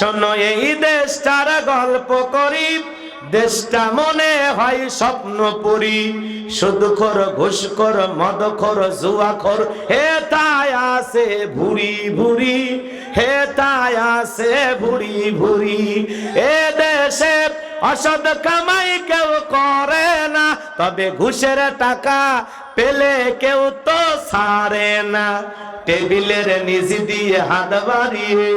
শোনো, এই দেশটার গল্প করি। দেশটা মনে হয় স্বপ্ন পুরি শুধু খোর ঘুষ কর মদ খোর জুয়া খোর হে তাই আসে ভুরি ভুরি। হে তাই আসে ভুরি ভুরি। এ দেশে অসৎ কামাই কেউ করে না, তবে ঘুষের টাকা পেলে কেউ তো সারে না। টেবিলের নিজ দিয়ে হাত বাড়িয়ে,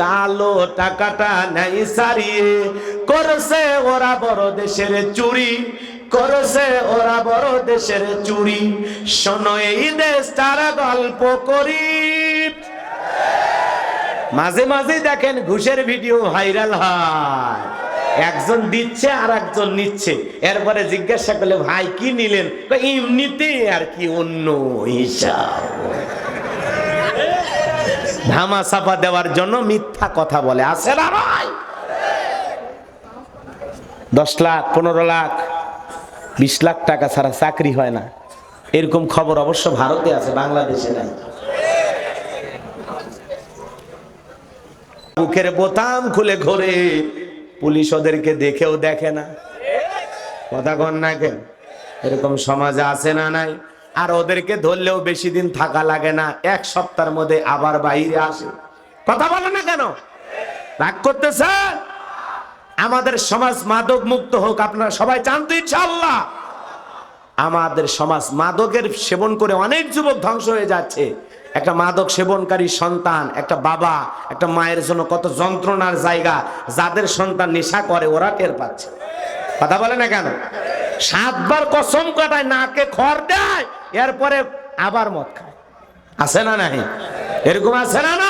কালো টাকাটা নাই সারিয়ে, করছে ওরা বড় দেশের চুরি, করছে ওরা বড় দেশের চুরি। শোনো এই দেশ তারা গল্প করি। মাঝে মাঝে দেখেন ঘুষের ভিডিও ভাইরাল হয়। একজন দিচ্ছে আর একজন নিচ্ছে। এরপরে জিজ্ঞাসা করলে, ভাই, কি নিলেন? এমনিতে আর কি অন্য হিসাব। ধামা চাপা দেওয়ার জন্য মিথ্যা কথা বলে। আছে না ভাই? দশ লাখ, পনেরো লাখ, বিশ লাখ টাকা ছাড়া চাকরি হয় না। এরকম খবর অবশ্য ভারতে আছে, বাংলাদেশে নাই। বুকের বোতাম খুলে ঘোরে। পুলিশ ওদেরকে দেখেও দেখে না। কথা কন না কেন? এরকম সমাজে আছে না নাই? আর ওদেরকে ধরলেও বেশি দিন থাকা লাগে না। এক সপ্তাহের মধ্যে আবার বাইরে আসে। কথা বলে না কেন? রাগ করতেছে আমাদের সমাজ মাদক মুক্ত হোক, আপনারা সবাই চান তো ইনশাআল্লাহ। আমাদের সমাজ মাদকের সেবন করে অনেক যুবক ধ্বংস হয়ে যাচ্ছে। একটা মাদক সেবনকারী সন্তান, একটা বাবা, একটা মায়ের জন্য কত যন্ত্রণার জায়গা, যাদের সন্তান নেশা করে, ওরা টের পাচ্ছে। কথা বলে না কেন? সাতবার কসম কাটায়, নাকে খড় দেয়, এরপরে আবার মদ খায়। আছে না নাই? এরকম আছে না না?